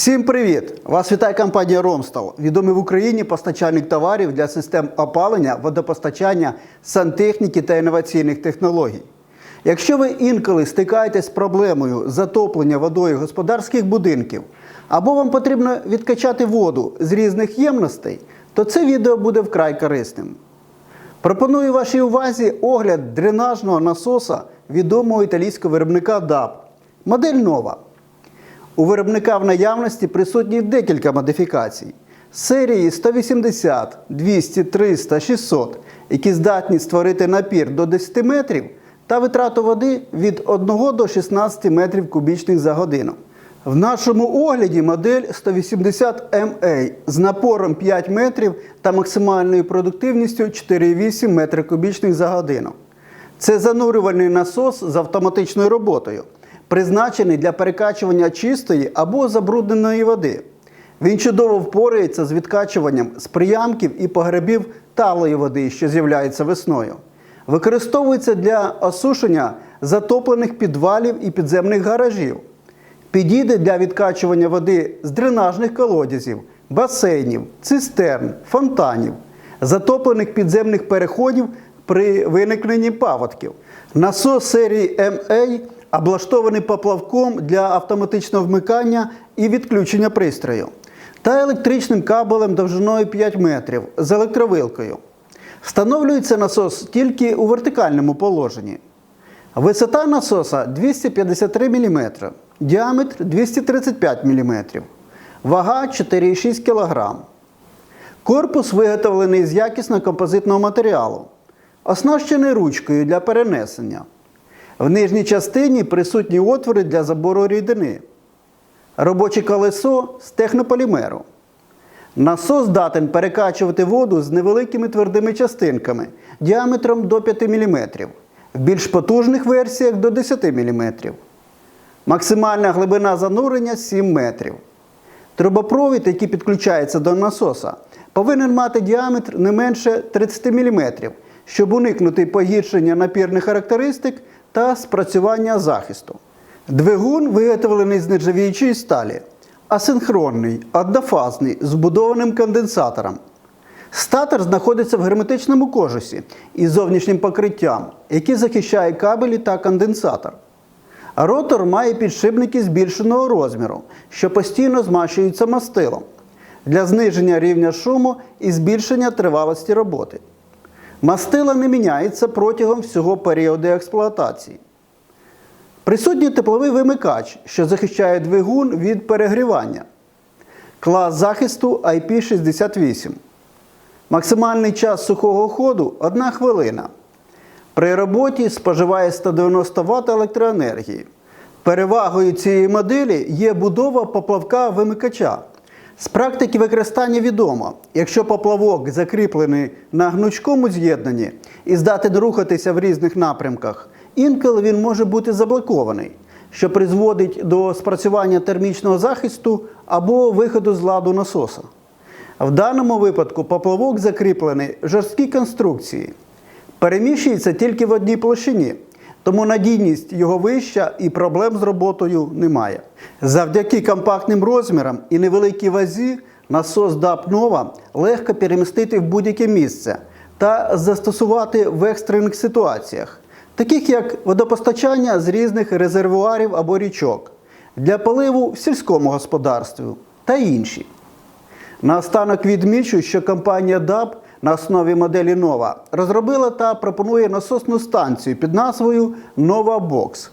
Всім привіт! Вас вітає компанія Ромстал, відомий в Україні постачальник товарів для систем опалення, водопостачання, сантехніки та інноваційних технологій. Якщо ви інколи стикаєтесь з проблемою затоплення водою господарських будинків, або вам потрібно відкачати воду з різних ємностей, то це відео буде вкрай корисним. Пропоную вашій увазі огляд дренажного насоса відомого італійського виробника DAB. Модель нова. У виробника в наявності присутні декілька модифікацій. Серії 180, 200, 300, 600, які здатні створити напір до 10 метрів та витрату води від 1 до 16 метрів кубічних за годину. В нашому огляді модель 180 MA з напором 5 метрів та максимальною продуктивністю 4,8 метра кубічних за годину. Це занурювальний насос з автоматичною роботою, призначений для перекачування чистої або забрудненої води. Він чудово впорається з відкачуванням з приямків і погребів талої води, що з'являється весною. Використовується для осушення затоплених підвалів і підземних гаражів. Підійде для відкачування води з дренажних колодязів, басейнів, цистерн, фонтанів, затоплених підземних переходів при виникненні паводків. Насос серії MA облаштований поплавком для автоматичного вмикання і відключення пристрою та електричним кабелем довжиною 5 метрів з електровилкою. Встановлюється насос тільки у вертикальному положенні. Висота насоса 253 мм, діаметр 235 мм, вага 4,6 кг. Корпус виготовлений з якісного композитного матеріалу, оснащений ручкою для перенесення. В нижній частині присутні отвори для забору рідини. Робоче колесо з технополімеру. Насос здатен перекачувати воду з невеликими твердими частинками діаметром до 5 мм, в більш потужних версіях до 10 мм. Максимальна глибина занурення 7 метрів. Трубопровід, який підключається до насоса, повинен мати діаметр не менше 30 мм, щоб уникнути погіршення напірних характеристик та спрацювання захисту. Двигун виготовлений з нержавіючої сталі, асинхронний, однофазний, з вбудованим конденсатором. Статор знаходиться в герметичному кожусі із зовнішнім покриттям, який захищає кабелі та конденсатор. Ротор має підшипники збільшеного розміру, що постійно змащуються мастилом для зниження рівня шуму і збільшення тривалості роботи. Мастила не міняється протягом всього періоду експлуатації. Присутній тепловий вимикач, що захищає двигун від перегрівання. Клас захисту IP68. Максимальний час сухого ходу 1 хвилина. При роботі споживає 190 Вт електроенергії. Перевагою цієї моделі є будова поплавка вимикача. З практики використання відомо, якщо поплавок закріплений на гнучкому з'єднанні і здатен рухатися в різних напрямках, інколи він може бути заблокований, що призводить до спрацювання термічного захисту або виходу з ладу насоса. В даному випадку поплавок закріплений в жорсткій конструкції, переміщується тільки в одній площині, тому надійність його вища і проблем з роботою немає. Завдяки компактним розмірам і невеликій вазі насос DAP Nova легко перемістити в будь-яке місце та застосувати в екстрених ситуаціях, таких як водопостачання з різних резервуарів або річок, для поливу в сільському господарстві та інші. Наостанок відмічу, що компанія DAB на основі моделі Nova розробила та пропонує насосну станцію під назвою Nova Box.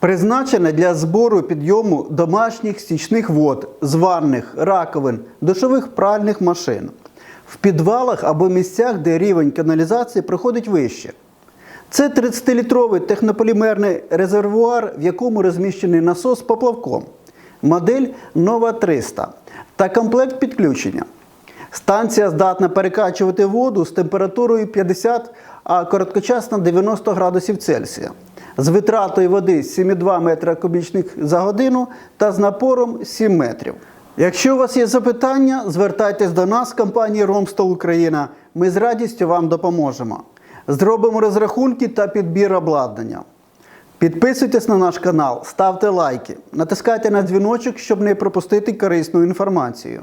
Призначена для збору підйому домашніх стічних вод, з ванних, раковин, душових пральних машин в підвалах або місцях, де рівень каналізації проходить вище. Це 30-літровий технополімерний резервуар, в якому розміщений насос з поплавком, модель Nova 300 та комплект підключення. Станція здатна перекачувати воду з температурою 50, а короткочасно 90 градусів Цельсія, з витратою води 7,2 метра кубічних за годину та з напором 7 метрів. Якщо у вас є запитання, звертайтесь до нас, компанії Ромстол Україна. Ми з радістю вам допоможемо. Зробимо розрахунки та підбір обладнання. Підписуйтесь на наш канал, ставте лайки, натискайте на дзвіночок, щоб не пропустити корисну інформацію.